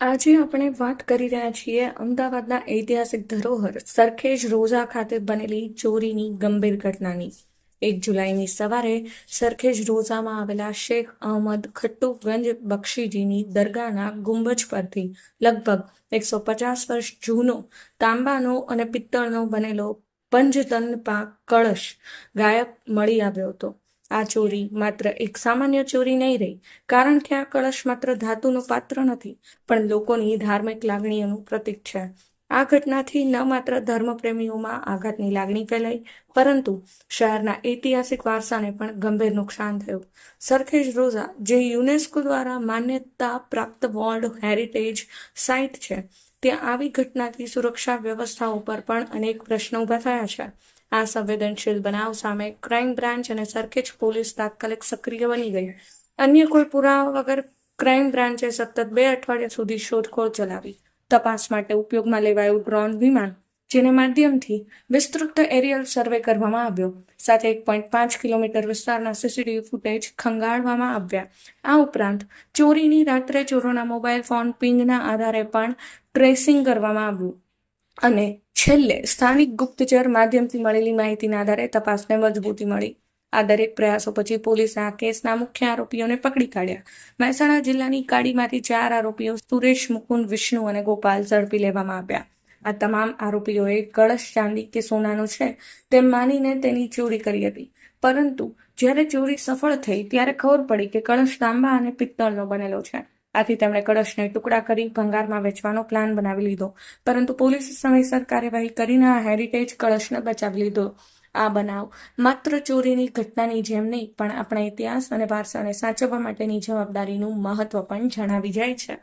આજે આપણે વાત કરી રહ્યા છીએ અમદાવાદના ઐતિહાસિક ધરોહર સરખેજ રોઝા ખાતે બનેલી ચોરીની ગંભીર ઘટનાની. એક જુલાઈની સવારે સરખેજ રોઝામાં આવેલા શેખ અહમદ ખટ્ટુગંજ બક્ષીજીની દરગાહના ગુંબજ પરથી લગભગ એકસો પચાસ વર્ષ જૂનો, તાંબાનો અને પિત્તળનો બનેલો પંચતન પાક કળશ ગાયબ મળી આવ્યો હતો. આ ચોરી માત્ર એક સામાન્ય ચોરી નહીં રહી, કારણ કે આ કળશ માત્ર ધાતુનું પાત્ર નથી, પણ લોકોની ધાર્મિક લાગણીઓનું પ્રતીક છે. આ ઘટનાથી ન માત્ર ધર્મપ્રેમીઓમાં આઘાતની લાગણી ફેલાઈ, પરંતુ શહેરના ઐતિહાસિક વારસાને પણ ગંભીર નુકસાન થયું. સરખેજ રોઝા, જે યુનેસ્કો દ્વારા માન્યતા પ્રાપ્ત વર્લ્ડ હેરિટેજ સાઇટ છે, ત્યાં આવી ઘટનાથી સુરક્ષા વ્યવસ્થા ઉપર પણ અનેક પ્રશ્નો ઊભા થયા છે. આ સંવેદનશીલ બનાવ સામે ક્રાઇમ બ્રાન્ચ અને સરખેજ પોલીસ તાત્કાલિક સક્રિય બની ગઈ. અન્ય કોઈ પુરાવા વગર ક્રાઇમ બ્રાન્ચે સતત બે અઠવાડિયા સુધી શોધખોળ ચલાવી. તપાસ માટે ઉપયોગમાં લેવાયું ડ્રોન વિમાન, જેના માધ્યમથી વિસ્તૃત એરિયલ સર્વે કરવામાં આવ્યો. સાથે એક પોઈન્ટ પાંચ કિલોમીટર વિસ્તારના સીસીટીવી ફૂટેજ ખંગાળવામાં આવ્યા. આ ઉપરાંત ચોરીની રાત્રે ચોરોના મોબાઈલ ફોન પિંગના આધારે પણ ટ્રેસિંગ કરવામાં આવ્યું. અને છેલ્લે સ્થાનિક ગુપ્તચર માધ્યમથી મળેલી માહિતીના આધારે તપાસને મજબૂતી મળી. આ દરેક પ્રયાસો પછી પોલીસે આ કેસના મુખ્ય આરોપીઓને પકડી કાઢ્યા. મહેસાણા જિલ્લાની કાડીમાંથી ચાર આરોપીઓ સુરેશ મુકુંદ, વિષ્ણુ અને ગોપાલ ઝડપી લેવામાં આવ્યા. આ તમામ આરોપીઓએ કળશ ચાંદી કે સોનાનું છે તેમ માનીને તેની ચોરી કરી હતી. પરંતુ જ્યારે ચોરી સફળ થઈ ત્યારે ખબર પડી કે કળશ તાંબા અને પિત્તળનો બનેલો છે. આથી તેમણે કળશને ટુકડા કરી ભંગારમાં વેચવાનો પ્લાન બનાવી લીધો. પરંતુ પોલીસે સમયસર કાર્યવાહી કરીને આ હેરિટેજ કળશને બચાવી લીધો. આ બનાવ માત્ર ચોરીની ઘટનાની જેમ નહીં, પણ આપણા ઇતિહાસ અને વારસાને સાચવવા માટેની જવાબદારીનું મહત્વ પણ જણાવી જાય છે.